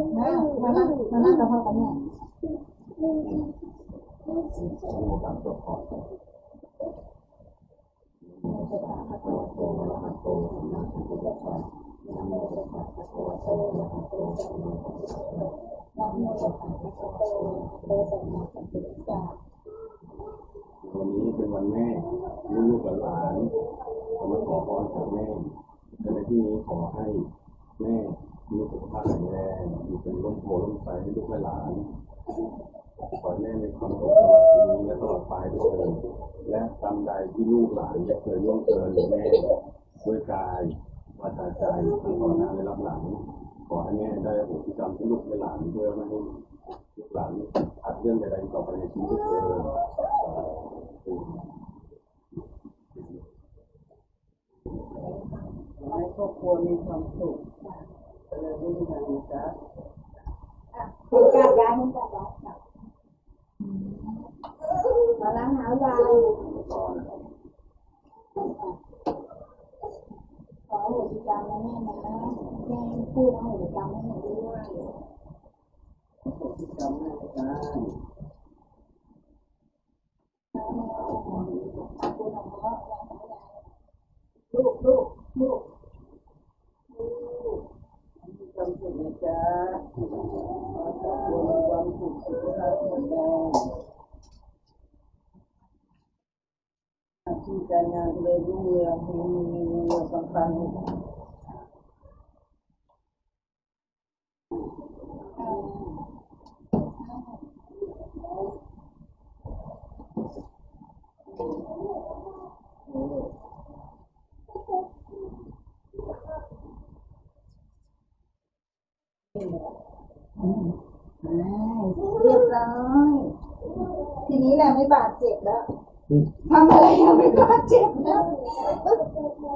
อะมามานั่งมานั่งกับพ่อกับแม่วันนี้เป็นวันแม่ลูกๆหลานๆมาขอพรจากแม่ในที่นี้ขอให้แม่ มีสุขภาพแข็งแรงอยู่เป็นร่มโพล่มใสให้ลูกและหลานขอแม่มีความสุขตลอดปีนี้และตลอดไปด้วยและกรรมใดที่ลูกหลานจะเคยล่วงเกินหรือแม่ด้วยกายวาจาใจทั้งต่อหน้าและรับหลัง ขอให้แม่ได้อโหสิกรรมที่ลูกหลานด้วยไม่ให้ลูกหลานอัดเรื่องใดๆต่อไปในชีวิตเธอขอให้ครอบครัวมีความสุข เจริญรุ่งเรืองนะจ๊ะคุณกาดยายคุณกาดยายมาล้างเท้ายายขอโหสิกรรมนะแม่นะแม่พูดเอาโหสิกรรมให้หนูด้วยขอบคุณจำแม่จ้า ลูกลูกลูก มี ความสุขนะจ๊ะขอให้ครอบครัวมีความสุขสุขภาพแข็งแรงหน้าที่การงาน เจริญรุ่งเรืองมีเงินเรืองปังๆเรียบร้อยทีนี้แหละไม่บาดเจ็บแล้วทำอะไรอะไม่บาดเจ็บแล้ว